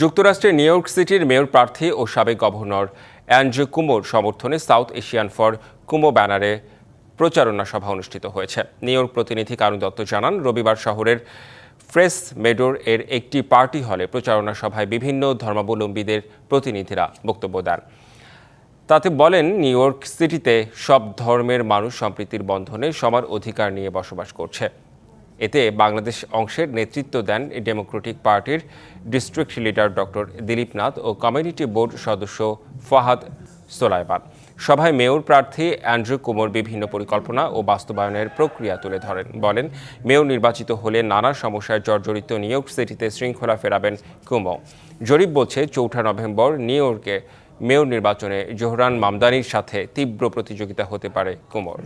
যুক্তরাষ্ট্রের new York সিটির mayor প্রার্থী ও সাবেক গভর্নর অ্যান্ড্রু কুমোর সমর্থনে সাউথ এশিয়ান ফর কুমো ব্যানারে প্রচারণা সভা অনুষ্ঠিত হয়েছে। নিউ ইয়র্ক প্রতিনিধি কারণ দত্ত জানান, রবিবার শহরের ফ্রেস মেডোর এর একটি পার্টি হলে প্রচারণা সভায় বিভিন্ন ধর্মাবলম্বীদের প্রতিনিধিরা বক্তব্য দেন। তাতে বলেন, নিউ ইয়র্ক সিটিতে সব ধর্মের মানুষ সম্প্রীতির বন্ধনে সবার অধিকার নিয়ে বসবাস করছে। এতে বাংলাদেশ অংশের নেতৃত্ব দেন ডেমোক্রেটিক পার্টির district leader doctor Dilip Nath ও কমিউনিটি বোর্ড সদস্য ফাহাদ সোলাইমান। সভায় মেয়র প্রার্থী অ্যান্ড্রু কুমোর বিভিন্ন পরিকল্পনা ও বাস্তবায়নের প্রক্রিয়া তুলে ধরেন। বলেন, মেয়র নির্বাচিত হলে নানা সমস্যায় জর্জরিত নিউ সিটিতে শৃঙ্খলা ফেরাবেন কুমো। জরিপ বলছে, চৌঠা নভেম্বর নিউ ইয়র্কে মেয়র নির্বাচনে জোহরান মামদানির সাথে তীব্র প্রতিযোগিতা হতে পারে কুমোর।